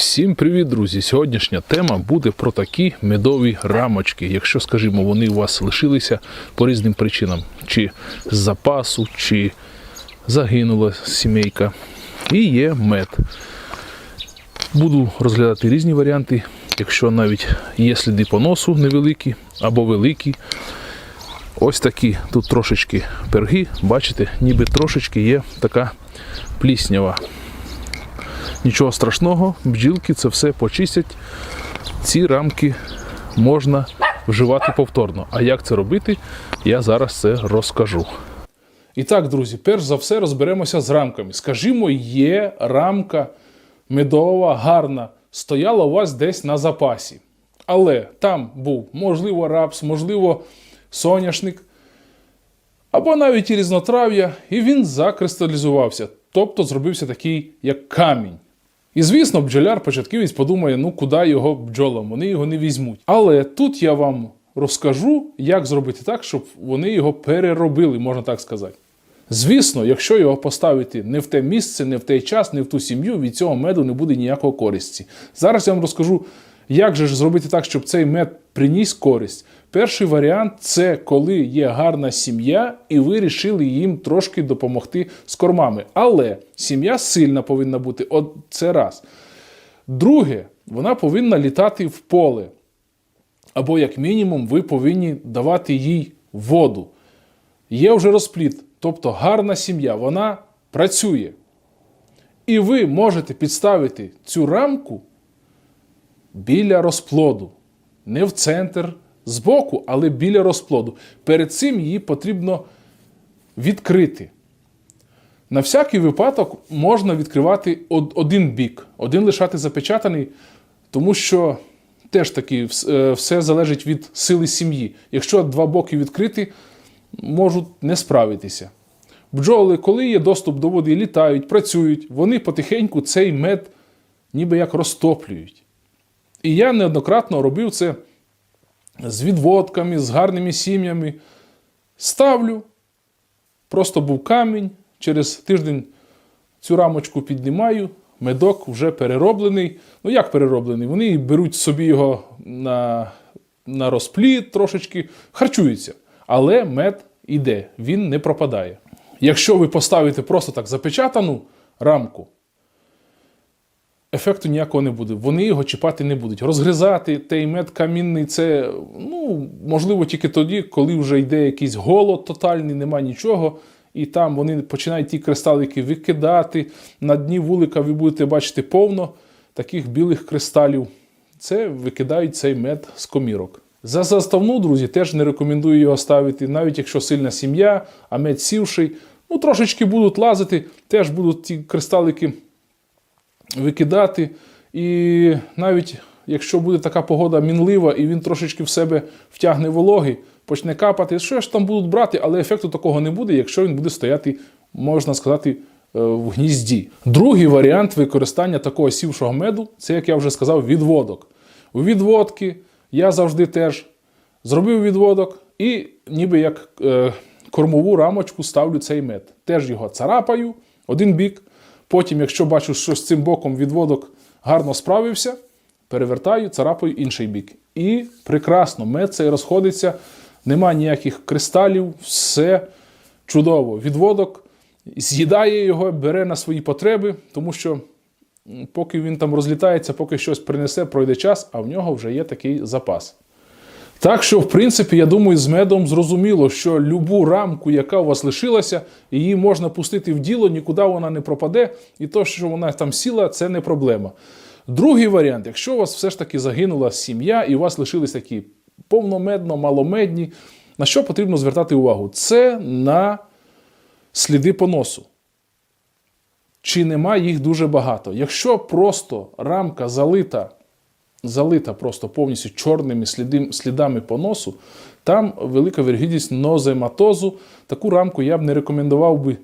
Всім привіт, друзі! Сьогоднішня тема буде про такі медові рамочки. Якщо, скажімо, вони у вас лишилися по різним причинам, чи з запасу, чи загинула сімейка. І є мед. Буду розглядати різні варіанти. Якщо навіть є сліди поносу невеликі або великі. Ось такі тут трошечки перги, бачите, ніби трошечки є така пліснява. Нічого страшного, бджілки це все почистять. Ці рамки можна вживати повторно. А як це робити, я зараз це розкажу. І так, друзі, перш за все розберемося з рамками. Скажімо, є рамка медова, гарна, стояла у вас десь на запасі. Але там був, можливо, рапс, можливо, соняшник, або навіть і різнотрав'я, і він закристалізувався, тобто зробився такий, як камінь. І звісно, бджоляр початківець подумає, ну куди його бджолам, вони його не візьмуть. Але тут я вам розкажу, як зробити так, щоб вони його переробили, можна так сказати. Звісно, якщо його поставити не в те місце, не в той час, не в ту сім'ю, від цього меду не буде ніякого користі. Зараз я вам розкажу, як же ж зробити так, щоб цей мед приніс користь. Перший варіант це коли є гарна сім'я, і ви вирішили їм трошки допомогти з кормами. Але сім'я сильна повинна бути. От це раз. Друге, вона повинна літати в поле. Або, як мінімум, ви повинні давати їй воду. Є вже розпліт, тобто гарна сім'я, вона працює. І ви можете підставити цю рамку біля розплоду. Не в центр збоку, але біля розплоду. Перед цим її потрібно відкрити. На всякий випадок можна відкривати один бік, один лишати запечатаний, тому що теж таки е, все залежить від сили сім'ї. Якщо два боки відкриті, можуть не справитися. Бджоли, коли є доступ до води, літають, працюють, вони потихеньку цей мед ніби як розтоплюють. І я неоднократно робив це з відводками, з гарними сім'ями. Ставлю, просто був камінь, через тиждень цю рамочку піднімаю, медок вже перероблений. Ну як перероблений? Вони беруть собі його на, на розпліт трошечки, харчуються. Але мед іде, він не пропадає. Якщо ви поставите просто так запечатану рамку, ефекту ніякого не буде. Вони його чіпати не будуть. Розгризати мед камінний це ну, можливо тільки тоді, коли вже йде якийсь голод тотальний, нема нічого. І там вони починають ті кристалики викидати. На дні вулика ви будете бачити повно таких білих кристалів. Це викидають цей мед з комірок. За заставну, друзі, теж не рекомендую його ставити, навіть якщо сильна сім'я, а мед сівший. Ну, трошечки будуть лазити, теж будуть ті кристалики викидати. І навіть якщо буде така погода мінлива і він трошечки в себе втягне вологи, почне капати, що ж там будуть брати, але ефекту такого не буде, якщо він буде стояти, можна сказати, е, в гнізді. Другий варіант використання такого сівшого меду це, як я вже сказав, відводок. У відводки я завжди теж зробив відводок і ніби як е, кормову рамочку ставлю цей мед. Теж його царапаю, один бік. Потім, якщо бачу, що з цим боком відводок гарно справився, перевертаю, царапаю інший бік. І прекрасно, мед цей розходиться, нема ніяких кристалів, все чудово. Відводок з'їдає його, бере на свої потреби, тому що поки він там розлітається, поки щось принесе, пройде час, а в нього вже є такий запас. Так що, в принципі, я думаю, з медом зрозуміло, що любу рамку, яка у вас лишилася, її можна пустити в діло, нікуди вона не пропаде, і то, що вона там сіла, це не проблема. Другий варіант, якщо у вас все ж таки загинула сім'я і у вас лишились такі повномедно, маломедні, на що потрібно звертати увагу? Це на сліди поносу. Чи нема їх дуже багато? Якщо просто рамка залита залита просто повністю чорними слідами поносу, там велика вірогідність нозематозу. Таку рамку я б не рекомендував би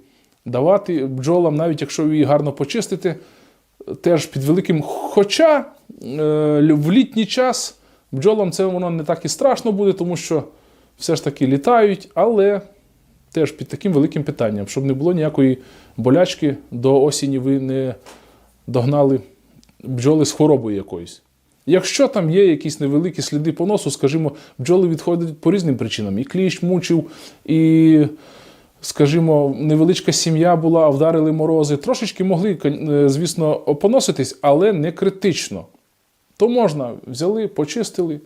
давати бджолам, навіть якщо її гарно почистите, теж під великим. Хоча е, в літній час бджолам це воно не так і страшно буде, тому що все ж таки літають, але теж під таким великим питанням, щоб не було ніякої болячки до осені ви не догнали бджоли з хворобою якоюсь. Якщо там є якісь невеликі сліди поносу, скажімо, бджоли відходять по різним причинам. І кліщ мучив, і, скажімо, невеличка сім'я була, вдарили морози. Трошечки могли, е, звісно, поноситись, але не критично. То можна, взяли, почистили.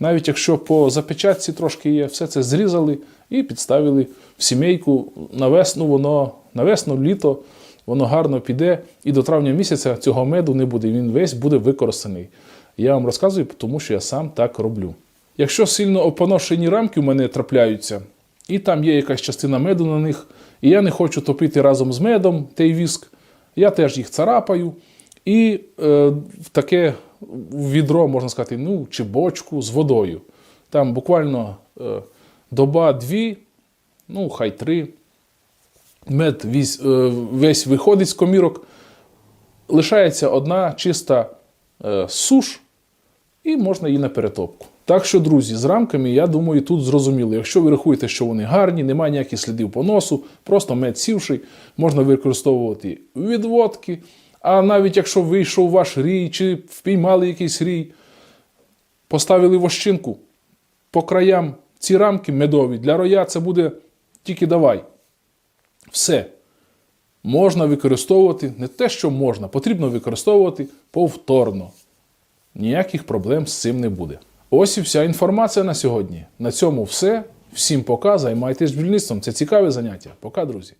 Навіть якщо по запечатці трошки є, все це зрізали і підставили в сімейку на весну, воно на весну, літо, воно гарно піде, і до травня місяця цього меду не буде. Він весь буде використаний. Я вам розказую, тому що я сам так роблю. Якщо сильно опоношені рамки в мене трапляються, і там є якась частина меду на них, і я не хочу топити разом з медом той віск, я теж їх царапаю і е, в таке відро, можна сказати, ну, чи бочку з водою. Там буквально е, доба-дві, ну, хай три. Мед весь, е, весь виходить з комірок, лишається одна чиста е, суш, і можна її на перетопку. Так що, друзі, з рамками, я думаю, тут зрозуміло. Якщо ви рахуєте, що вони гарні, немає ніяких слідів поносу, просто мед сівший, можна використовувати відводки. А навіть якщо вийшов ваш рій, чи впіймали якийсь рій, поставили вощинку по краям ці рамки медові, для роя це буде тільки давай. Все. Можна використовувати не те, що можна, потрібно використовувати повторно. Ніяких проблем з цим не буде. Ось і вся інформація на сьогодні. На цьому все. Всім пока. Займайтесь бджільництвом. Це цікаве заняття. Пока, друзі.